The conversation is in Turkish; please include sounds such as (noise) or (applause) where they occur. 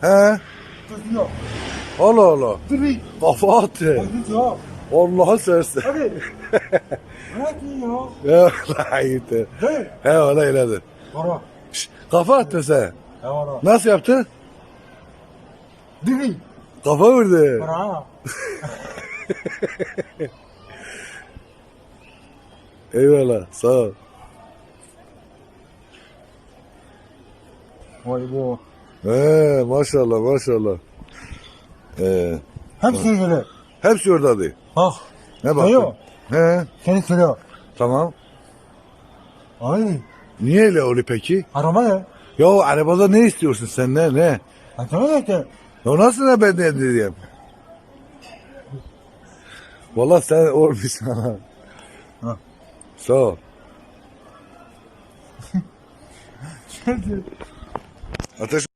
He. Kız yok. Allah Allah. Diri. Kafa attı. Kız yok. Allah'a sersin. Hadi. Bırak ya. Ya la gitti. Hey. He öyle öyledir. Para. Şş, kafa attın sen. Ya para. Nasıl yaptın? Diri. Kafa vurdu. Para. (laughs) Eyvallah. Sağ ol. Vay bu. He maşallah maşallah. Ee, Hepsini söyle. hepsi orada değil. Bak. Ne baktın? He Seni söylüyor. tamam. Ay. Niye öyle oluyor peki? Arama ya. Ya arabada ne istiyorsun sen ne ne? Açama da işte. Ya nasıl ne ben ne diyeyim? Valla sen olmuşsun ha. Ha. Sağ ol. (laughs) Ateş